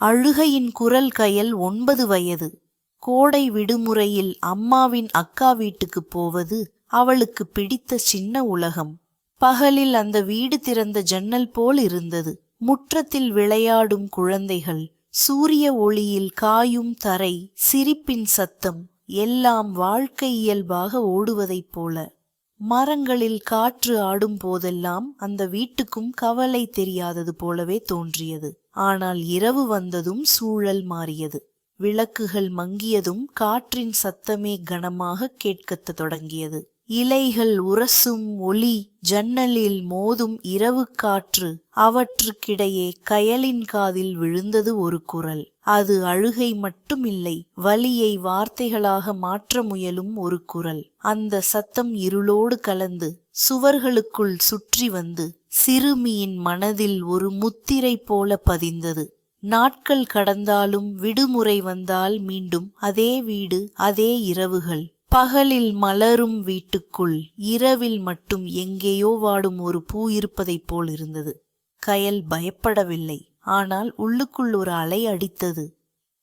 அழுகையின் குரல் கயல் ஒன்பது வயது. கோடை விடுமுறையில் அம்மாவின் அக்கா வீட்டுக்குப் போவது அவளுக்கு பிடித்த சின்ன உலகம். பகலில் அந்த வீடு திறந்த ஜன்னல் போல் இருந்தது. முற்றத்தில் விளையாடும் குழந்தைகள் சூரிய ஒளியில் காயும் தரை சிரிப்பின் சத்தம் எல்லாம் வாழ்க்கை இயல்பாக ஓடுவதைப் போல. மரங்களில் காற்று ஆடும் போதெல்லாம் அந்த வீட்டுக்கும் கவலை தெரியாதது போலவே தோன்றியது. ஆனால் இரவு வந்ததும் சூழல் மாறியது. விளக்குகள் மங்கியதும் காற்றின் சத்தமே கனமாக கேட்கத் தொடங்கியது. இலைகள் உரசும் ஒளி ஜன்னலில் மோதும் இரவு காற்று அவற்றுக்கிடையே கயலின் காதில் விழுந்தது ஒரு குரல். அது அழுகை மட்டுமில்லை வலியை வார்த்தைகளாக மாற்ற முயலும் ஒரு குரல். அந்த சத்தம் இருளோடு கலந்து சுவர்களுக்குள் சுற்றி வந்து சிறுமியின் மனதில் ஒரு முத்திரை போல பதிந்தது. நாட்கள் கடந்தாலும் விடுமுறை வந்தால் மீண்டும் அதே வீடு அதே இரவுகள். பகலில் மலரும் வீட்டுக்குள் இரவில் மட்டும் எங்கேயோ வாடும் ஒரு பூ இருப்பதைப் போல் இருந்தது. கயல் பயப்படவில்லை. ஆனால் உள்ளுக்குள் ஒரு அலை அடித்தது.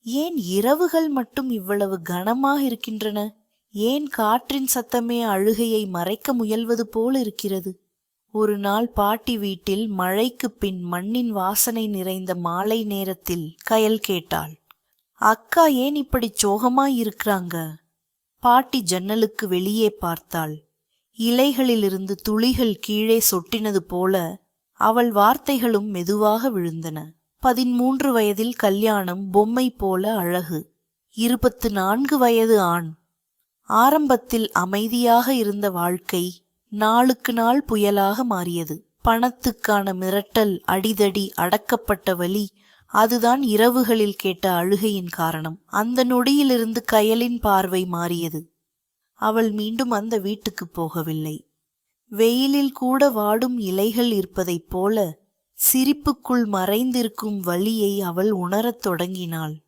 ஏன் இரவுகள் மட்டும் இவ்வளவு கனமாக இருக்கின்றன? ஏன் காற்றின் சத்தமே அழுகையை மறைக்க முயல்வது போல் இருக்கிறது? ஒரு நாள் பாட்டி வீட்டில் மழைக்குப் பின் மண்ணின் வாசனை நிறைந்த மாலை நேரத்தில் கயல் கேட்டாள். அக்கா ஏன் இப்படி சோகமாய் இருக்கிறாங்க? பாட்டி ஜன்னலுக்கு வெளியே பார்த்தாள். இலைகளிலிருந்து துளிகள் கீழே சொட்டினது போல அவள் வார்த்தைகளும் மெதுவாக விழுந்தன. பதிமூன்று வயதில் கல்யாணம் பொம்மை போல அழகு. இருபத்து நான்கு வயது ஆண். ஆரம்பத்தில் அமைதியாக இருந்த வாழ்க்கை நாளுக்கு நாள் புயலாக மாறியது. பணத்துக்கான மிரட்டல் அடிதடி அடக்கப்பட்ட வலி அதுதான் இரவுகளில் கேட்ட அழுகையின் காரணம். அந்த நொடியிலிருந்து கயலின் பார்வை மாறியது. அவள் மீண்டும் அந்த வீட்டுக்கு போகவில்லை. வெயிலில் கூட வாடும் இலைகள் இருப்பதைப் போல சிரிப்புக்குள் மறைந்திருக்கும் வழியை அவள் உணரத் தொடங்கினாள்.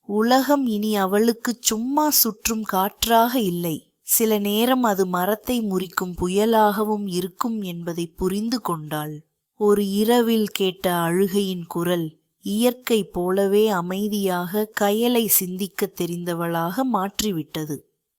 உலகம் இனி அவளுக்கு சும்மா சுற்றும் காற்றாக இல்லை. சில நேரம் அது மரத்தை முறிக்கும் புயலாகவும் இருக்கும் என்பதை புரிந்து கொண்டாள். ஒரு இரவில் கேட்ட அழுகையின் குரல் இயற்கை போலவே அமைதியாக கயலை சிந்திக்கத் தெரிந்தவளாக மாற்றிவிட்டது.